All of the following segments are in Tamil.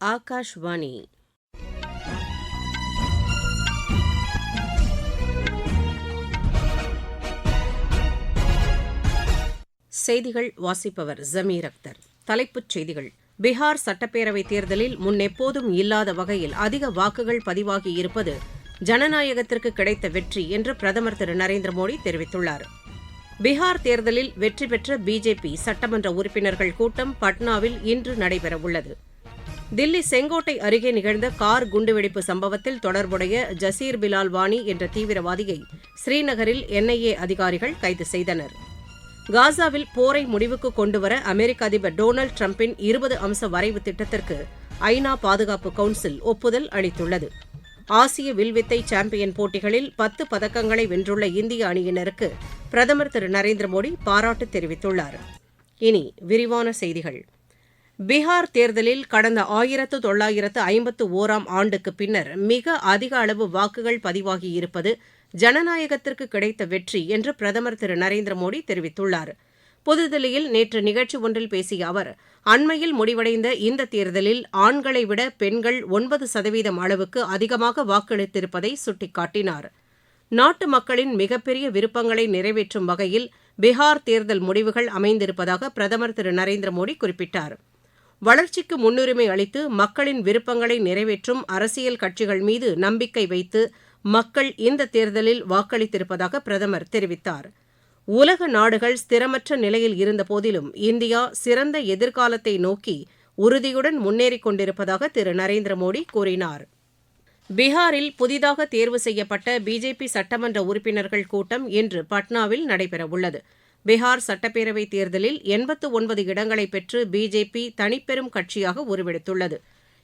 ஆகாஷ்வாணி. செய்திகள் வாசிப்பவர் ஜமீர் அக்தர். தலைப்புச் செய்திகள். பீகார் சட்டப்பேரவைத் தேர்தலில் முன்னெப்போதும் இல்லாத வகையில் அதிக வாக்குகள் பதிவாகியிருப்பது ஜனநாயகத்திற்கு கிடைத்த வெற்றி என்று பிரதமர் திரு நரேந்திர மோடி தெரிவித்துள்ளார். பீகார் தேர்தலில் வெற்றி பெற்ற பிஜேபி சட்டமன்ற உறுப்பினர்கள் கூட்டம் பட்னாவில் இன்று நடைபெறவுள்ளது. தில்லி செங்கோட்டை அருகே நிகழ்ந்த கார் குண்டுவெடிப்பு சம்பவத்தில் தொடர்புடைய ஜசீர் பிலால் வாணி என்ற தீவிரவாதியை ஸ்ரீநகரில் என்ஐஏ அதிகாரிகள் கைது செய்தனர். காசாவில் போரை முடிவுக்கு கொண்டுவர அமெரிக்க அதிபர் டொனால்டு டிரம்பின் இருபது அம்ச வரைவு திட்டத்திற்கு ஐநா பாதுகாப்பு கவுன்சில் ஒப்புதல் அளித்துள்ளது. ஆசிய வில்வித்தை சாம்பியன் போட்டிகளில் பத்து பதக்கங்களை வென்றுள்ள இந்திய அணியினருக்கு பிரதமர் திரு நரேந்திர மோடி பாராட்டு தெரிவித்துள்ளார். இனி விரிவான செய்திகள். பீகார் தேர்தலில் கடந்த ஆயிரத்து தொள்ளாயிரத்து ஐம்பத்து ஓராம் ஆண்டுக்கு பின்னர் மிக அதிக அளவு வாக்குகள் பதிவாகியிருப்பது ஜனநாயகத்திற்கு கிடைத்த வெற்றி என்று பிரதமர் திரு நரேந்திர மோடி தெரிவித்துள்ளார். புதுதில்லியில் நேற்று நிகழ்ச்சி ஒன்றில் பேசிய அவர் அண்மையில் முடிவடைந்த இந்த தேர்தலில் ஆண்களை விட பெண்கள் ஒன்பது சதவீதம் அளவுக்கு அதிகமாக வாக்களித்திருப்பதை சுட்டிக்காட்டினார். நாட்டு மக்களின் மிகப்பெரிய விருப்பங்களை நிறைவேற்றும் வகையில் பீகார் தேர்தல் முடிவுகள் அமைந்திருப்பதாக பிரதமர் திரு நரேந்திர மோடி குறிப்பிட்டார். வளர்ச்சிக்கு முன்னுரிமை அளித்து மக்களின் விருப்பங்களை நிறைவேற்றும் அரசியல் கட்சிகள் மீது நம்பிக்கை வைத்து மக்கள் இந்த தேர்தலில் வாக்களித்திருப்பதாக பிரதமர் தெரிவித்தார். உலக நாடுகள் ஸ்திரமற்ற நிலையில் இருந்தபோதிலும் இந்தியா சிறந்த எதிர்காலத்தை நோக்கி உறுதியுடன் முன்னேறிக் கொண்டிருப்பதாக திரு நரேந்திர மோடி கூறினார். பீகாரில் புதிதாக தேர்வு செய்யப்பட்ட பிஜேபி சட்டமன்ற உறுப்பினர்கள் கூட்டம் இன்று பட்னாவில் நடைபெறவுள்ளது. பீகார் சட்டப்பேரவைத் தேர்தலில் எண்பத்து ஒன்பது இடங்களை பெற்று பிஜேபி தனிப்பெரும் கட்சியாக உருவெடுத்துள்ளது.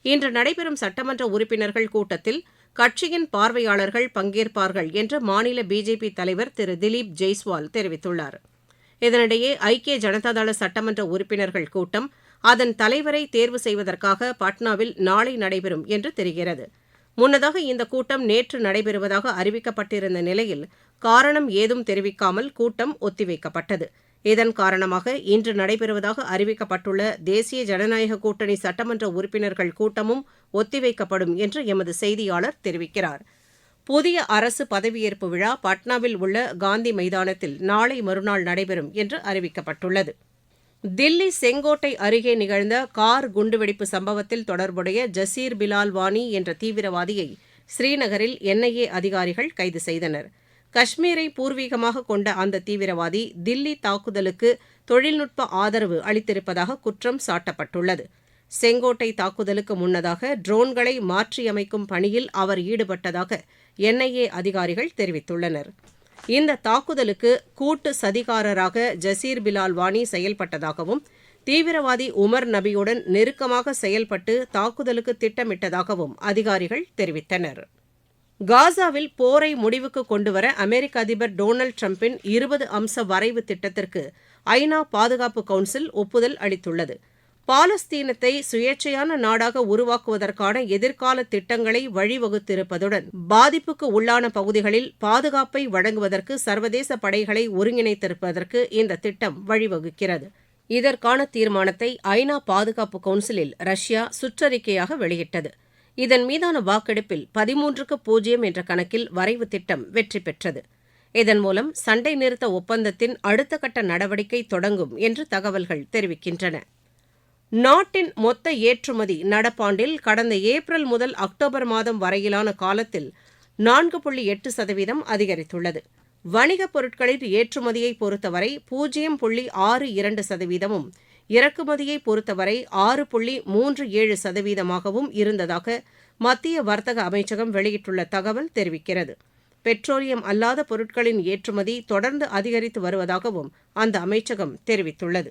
இன்று நடைபெறும் சட்டமன்ற உறுப்பினர்கள் கூட்டத்தில் கட்சியின் பார்வையாளர்கள் பங்கேற்பார்கள் என்று மாநில பிஜேபி தலைவர் திரு திலீப் ஜெய்ஸ்வால் தெரிவித்துள்ளார். இதனிடையே ஐக்கிய ஜனதாதள சட்டமன்ற உறுப்பினர்கள் கூட்டம் அதன் தலைவரை தேர்வு செய்வதற்காக பாட்னாவில் நாளை நடைபெறும் என்று தெரிகிறது. முன்னதாக இந்த கூட்டம் நேற்று நடைபெறுவதாக அறிவிக்கப்பட்டிருந்த நிலையில் காரணம் ஏதும் தெரிவிக்காமல் கூட்டம் ஒத்திவைக்கப்பட்டது. இதன் காரணமாக இன்று நடைபெறுவதாக அறிவிக்கப்பட்டுள்ள தேசிய ஜனநாயக கூட்டணி சட்டமன்ற உறுப்பினர்கள் கூட்டமும் ஒத்திவைக்கப்படும் என்று எமது செய்தியாளர் தெரிவிக்கிறார். புதிய அரசு பதவியேற்பு விழா பட்னாவில் உள்ள காந்தி மைதானத்தில் நாளை மறுநாள் நடைபெறும் என்று அறிவிக்கப்பட்டுள்ளது. தில்லி செங்கோட்டை அருகே நிகழ்ந்த கார் குண்டுவெடிப்பு சம்பவத்தில் தொடர்புடைய ஜசீர் பிலால் வாணி என்ற தீவிரவாதியை ஸ்ரீநகரில் என்ஐஏ அதிகாரிகள் கைது செய்தனர். காஷ்மீரை பூர்வீகமாக கொண்ட அந்த தீவிரவாதி தில்லி தாக்குதலுக்கு தொழில்நுட்ப ஆதரவு அளித்திருப்பதாக குற்றம் சாட்டப்பட்டுள்ளது. செங்கோட்டை தாக்குதலுக்கு முன்னதாக ட்ரோன்களை மாற்றியமைக்கும் பணியில் அவர் ஈடுபட்டதாக என்ஐஏ அதிகாரிகள் தெரிவித்துள்ளனர். இந்த தாக்குதலுக்கு கூட்டு சதிகாரராக ஜசீர் பிலால் வாணி செயல்பட்டதாகவும் தீவிரவாதி உமர் நபியுடன் நெருக்கமாக செயல்பட்டு தாக்குதலுக்கு திட்டமிட்டதாகவும் அதிகாரிகள் தெரிவித்தனர். காசாவில் போரை முடிவுக்கு கொண்டுவர அமெரிக்க அதிபர் டொனால்டு டிரம்பின் இருபது அம்ச வரைவு திட்டத்திற்கு ஐநா பாதுகாப்பு கவுன்சில் ஒப்புதல் அளித்துள்ளது. பாலஸ்தீனத்தை சுயேட்சையான நாடாக உருவாக்குவதற்கான எதிர்கால திட்டங்களை வழிவகுத்திருப்பதுடன் பாதிப்புக்கு உள்ளான பகுதிகளில் பாதுகாப்பை வழங்குவதற்கு சர்வதேச படைகளை ஒருங்கிணைத்திருப்பதற்கு இந்த திட்டம் வழிவகுக்கிறது. இதற்கான தீர்மானத்தை ஐநா பாதுகாப்பு கவுன்சிலில் ரஷ்யா சுற்றறிக்கையாக வெளியிட்டது. இதன் மீதான வாக்கெடுப்பில் பதிமூன்றுக்கு பூஜ்ஜியம் என்ற கணக்கில் வரைவு திட்டம் வெற்றி பெற்றது. இதன் மூலம் சண்டை நிறுத்த ஒப்பந்தத்தின் அடுத்த கட்ட நடவடிக்கை தொடங்கும் என்று தகவல்கள் தெரிவிக்கின்றன. நாட்டின் மொத்த ஏற்றுமதி நடப்பாண்டில் கடந்த ஏப்ரல் முதல் அக்டோபர் மாதம் வரையிலான காலத்தில் நான்கு புள்ளி எட்டு சதவீதம் அதிகரித்துள்ளது. வணிகப் பொருட்களின் ஏற்றுமதியை பொறுத்தவரை பூஜ்ஜியம் புள்ளி ஆறு இரண்டு சதவீதமும் இறக்குமதியை பொறுத்தவரை ஆறு புள்ளி மூன்று ஏழு சதவீதமாகவும் இருந்ததாக மத்திய வர்த்தக அமைச்சகம் வெளியிட்டுள்ள தகவல் தெரிவிக்கிறது. பெட்ரோலியம் அல்லாத பொருட்களின் ஏற்றுமதி தொடர்ந்து அதிகரித்து வருவதாகவும் அந்த அமைச்சகம் தெரிவித்துள்ளது.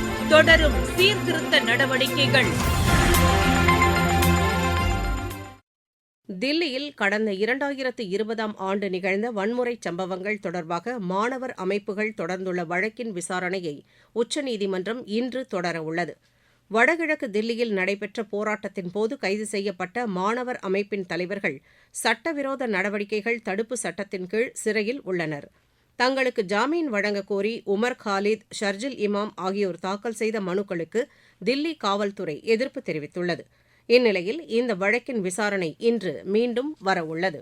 தொடரும் சீர்திருத்த நடவடிக்கைகள். தில்லியில் கடந்த இரண்டாயிரத்து இருபதாம் ஆண்டு நிகழ்ந்த வன்முறைச் சம்பவங்கள் தொடர்பாக மாணவர் அமைப்புகள் தொடர்ந்துள்ள வழக்கின் விசாரணையை உச்சநீதிமன்றம் இன்று தொடரவுள்ளது வடகிழக்கு தில்லியில் நடைபெற்ற போராட்டத்தின் போது கைது செய்யப்பட்ட மாணவர் அமைப்பின் தலைவர்கள் சட்டவிரோத நடவடிக்கைகள் தடுப்பு சட்டத்தின் கீழ் சிறையில் உள்ளனர். தங்களுக்கு ஜாமீன் வழங்கக் கோரி உமர் காலித் ஷர்ஜில் இமாம் ஆகியோர் தாக்கல் செய்த மனுக்களுக்கு தில்லி காவல்துறை எதிர்ப்பு தெரிவித்துள்ளது. இந்நிலையில் இந்த வழக்கின் விசாரணை இன்று மீண்டும் வரவுள்ளது.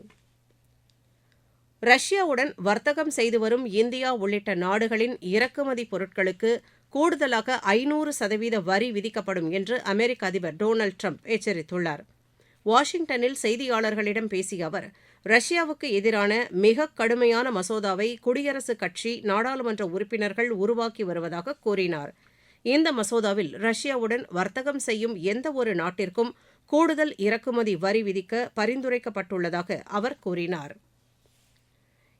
ரஷ்யாவுடன் வர்த்தகம் செய்து வரும் இந்தியா உள்ளிட்ட நாடுகளின் இறக்குமதி பொருட்களுக்கு கூடுதலாக ஐநூறு சதவீத வரி விதிக்கப்படும் என்று அமெரிக்க அதிபர் டொனால்டு ட்ரம்ப் எச்சரித்துள்ளார். வாஷிங்டனில் செய்தியாளர்களிடம் பேசிய அவர் ரஷ்யாவுக்கு எதிரான மிக கடுமையான மசோதாவை குடியரசுக் கட்சி நாடாளுமன்ற உறுப்பினர்கள் உருவாக்கி வருவதாக கூறினார். இந்த மசோதாவில் ரஷ்யாவுடன் வர்த்தகம் செய்யும் எந்த ஒரு நாட்டிற்கும் கூடுதல் இறக்குமதி வரி விதிக்க பரிந்துரைக்கப்பட்டுள்ளதாக அவர் கூறினார்.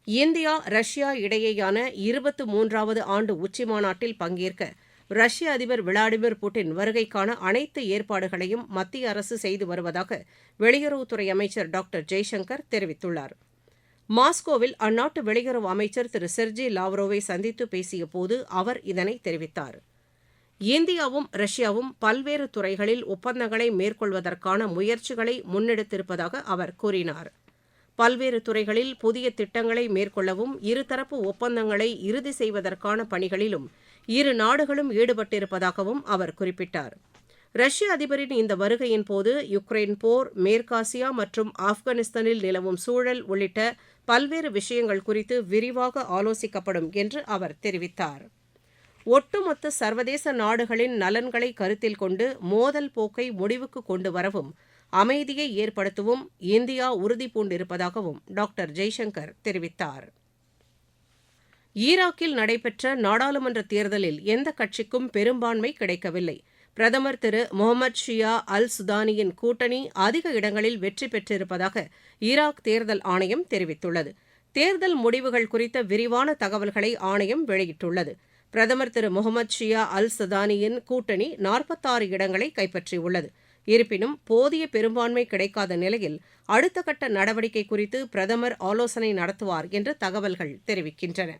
இந்தியா ரஷ்யா இடையேயான இருபத்து மூன்றாவது ஆண்டு உச்சிமாநாட்டில் பங்கேற்க ரஷ்ய அதிபர் விளாடிமிர் புட்டின் வருகைக்கான அனைத்து ஏற்பாடுகளையும் மத்திய அரசு செய்து வருவதாக வெளியுறவுத்துறை அமைச்சர் டாக்டர் ஜெய்சங்கர் தெரிவித்துள்ளார். மாஸ்கோவில் அந்நாட்டு வெளியுறவு அமைச்சர் திரு செர்ஜி லாவ்ரோவை சந்தித்து பேசியபோது அவர் இதனை தெரிவித்தார். இந்தியாவும் ரஷ்யாவும் பல்வேறு துறைகளில் ஒப்பந்தங்களை மேற்கொள்வதற்கான முயற்சிகளை முன்னெடுத்திருப்பதாக அவர் கூறினார். பல்வேறு துறைகளில் புதிய திட்டங்களை மேற்கொள்ளவும் இருதரப்பு ஒப்பந்தங்களை இறுதி செய்வதற்கான பணிகளிலும் இரு நாடுகளும் ஈடுபட்டிருப்பதாகவும் அவர் குறிப்பிட்டார். ரஷ்ய அதிபரின் இந்த வருகையின் போது யுக்ரைன் போர் மேற்காசியா மற்றும் ஆப்கானிஸ்தானில் நிலவும் சூழல் உள்ளிட்ட பல்வேறு விஷயங்கள் குறித்து விரிவாக ஆலோசிக்கப்படும் என்று அவர் தெரிவித்தார். ஒட்டுமொத்த சர்வதேச நாடுகளின் நலன்களை கருத்தில் கொண்டு மோதல் போக்கை முடிவுக்கு கொண்டு வரவும் அமைதியை ஏற்படுத்தவும் இந்தியா உறுதிபூண்டிருப்பதாகவும் டாக்டர் ஜெய்சங்கர் தெரிவித்தார். ஈராக்கில் நடைபெற்ற நாடாளுமன்ற தேர்தலில் எந்த கட்சிக்கும் பெரும்பான்மை கிடைக்கவில்லை. பிரதமர் திரு முகமது ஷியா அல் சுதானியின் கூட்டணி அதிக இடங்களில் வெற்றி பெற்றிருப்பதாக ஈராக் தேர்தல் ஆணையம் தெரிவித்துள்ளது. தேர்தல் முடிவுகள் குறித்த விரிவான தகவல்களை ஆணையம் வெளியிட்டுள்ளது. பிரதமர் திரு முகமது ஷியா அல் சதானியின் கூட்டணி நாற்பத்தாறு இடங்களை கைப்பற்றியுள்ளது. இருப்பினும் போதிய பெரும்பான்மை கிடைக்காத நிலையில் அடுத்த கட்ட நடவடிக்கை குறித்து பிரதமர் ஆலோசனை நடத்துவார் என்று தகவல்கள் தெரிவிக்கின்றன.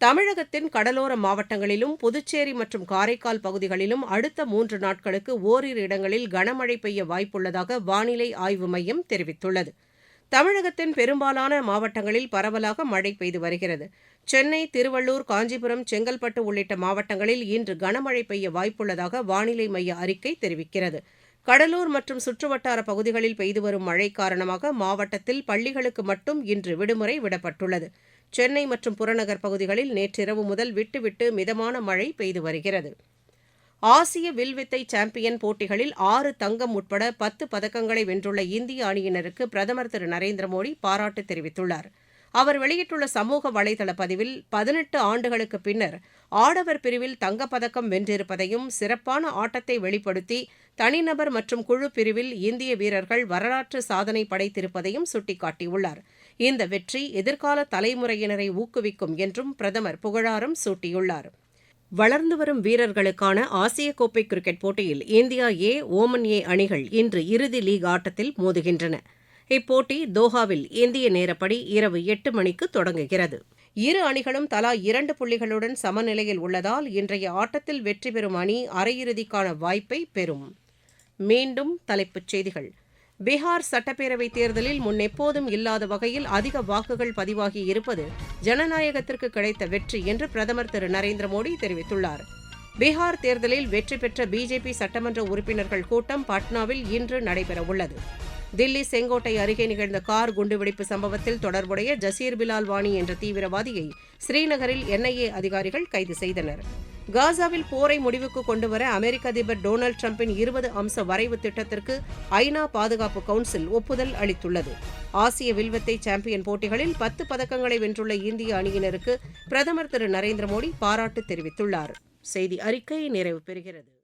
தமிழகத்தின் கடலோர மாவட்டங்களிலும் புதுச்சேரி மற்றும் காரைக்கால் பகுதிகளிலும் அடுத்த மூன்று நாட்களுக்கு ஓரிரு இடங்களில் கனமழை பெய்ய வாய்ப்புள்ளதாக வானிலை ஆய்வு மையம் தெரிவித்துள்ளது. தமிழகத்தின் பெரும்பாலான மாவட்டங்களில் பரவலாக மழை பெய்து வருகிறது. சென்னை திருவள்ளூர் காஞ்சிபுரம் செங்கல்பட்டு உள்ளிட்ட மாவட்டங்களில் இன்று கனமழை பெய்ய வாய்ப்புள்ளதாக வானிலை மைய அறிக்கை தெரிவிக்கிறது. கடலூர் மற்றும் சுற்றுவட்டார பகுதிகளில் பெய்து வரும் மழை காரணமாக மாவட்டத்தில் பள்ளிகளுக்கு மட்டும் இன்று விடுமுறை விடப்பட்டுள்ளது. சென்னை மற்றும் புறநகர் பகுதிகளில் நேற்றிரவு முதல் விட்டுவிட்டு மிதமான மழை பெய்து வருகிறது. ஆசிய வில்வித்தை சாம்பியன் போட்டிகளில் ஆறு தங்கம் உட்பட பத்து பதக்கங்களை வென்றுள்ள இந்திய அணியினருக்கு பிரதமர் திரு நரேந்திர மோடி பாராட்டு தெரிவித்துள்ளார். அவர் வெளியிட்டுள்ள சமூக வலைதள பதிவில் பதினெட்டு ஆண்டுகளுக்கு பின்னர் ஆடவர் பிரிவில் தங்கப்பதக்கம் வென்றிருப்பதையும் சிறப்பான ஆட்டத்தை வெளிப்படுத்தி தனிநபர் மற்றும் குழு பிரிவில் இந்திய வீரர்கள் வரலாற்று சாதனை படைத்திருப்பதையும் சுட்டிக்காட்டியுள்ளார். இந்த வெற்றி எதிர்கால தலைமுறையினரை ஊக்குவிக்கும் என்றும் பிரதமர் புகழாரம் சூட்டியுள்ளார். வளர்ந்து வரும் வீரர்களுக்கான ஆசிய கோப்பை கிரிக்கெட் போட்டியில் இந்தியா ஏ ஓமன் ஏ அணிகள் இன்று இறுதி லீக் ஆட்டத்தில் மோதுகின்றன. இப்போட்டி தோஹாவில் இந்திய நேரப்படி இரவு எட்டு மணிக்கு தொடங்குகிறது. இரு அணிகளும் தலா இரண்டு புள்ளிகளுடன் சமநிலையில் உள்ளதால் இன்றைய ஆட்டத்தில் வெற்றி பெறும் அணி அரையிறுதிக்கான வாய்ப்பை பெறும். மீண்டும் தலைப்புச் செய்திகள். பீகார் சட்டப்பேரவைத் தேர்தலில் முன்னெப்போதும் இல்லாத வகையில் அதிக வாக்குகள் பதிவாகி இருப்பது ஜனநாயகத்திற்கு கிடைத்த வெற்றி என்று பிரதமர் திரு நரேந்திர மோடி தெரிவித்துள்ளார். பீகார் தேர்தலில் வெற்றி பெற்ற பிஜேபி சட்டமன்ற உறுப்பினர்கள் கூட்டம் பாட்னாவில் இன்று நடைபெறவுள்ளது. தில்லி செங்கோட்டை அருகே நிகழ்ந்த கார் குண்டுவெடிப்பு சம்பவத்தில் தொடர்புடைய ஜசீர் பிலால் வாணி என்ற தீவிரவாதியை ஸ்ரீநகரில் என்ஐஏ அதிகாரிகள் கைது செய்தனர். காசாவில் போரை முடிவுக்கு கொண்டுவர அமெரிக்க அதிபர் டொனால்டு டிரம்பின் இருபது அம்ச வரைவு திட்டத்திற்கு ஐநா பாதுகாப்பு கவுன்சில் ஒப்புதல் அளித்துள்ளது. ஆசிய வில்வித்தை சாம்பியன் போட்டிகளில் பத்து பதக்கங்களை வென்றுள்ள இந்திய அணியினருக்கு பிரதமர் திரு நரேந்திர மோடி பாராட்டு தெரிவித்துள்ளார். செய்தி அறிக்கை நிறைவு பெறுகிறது.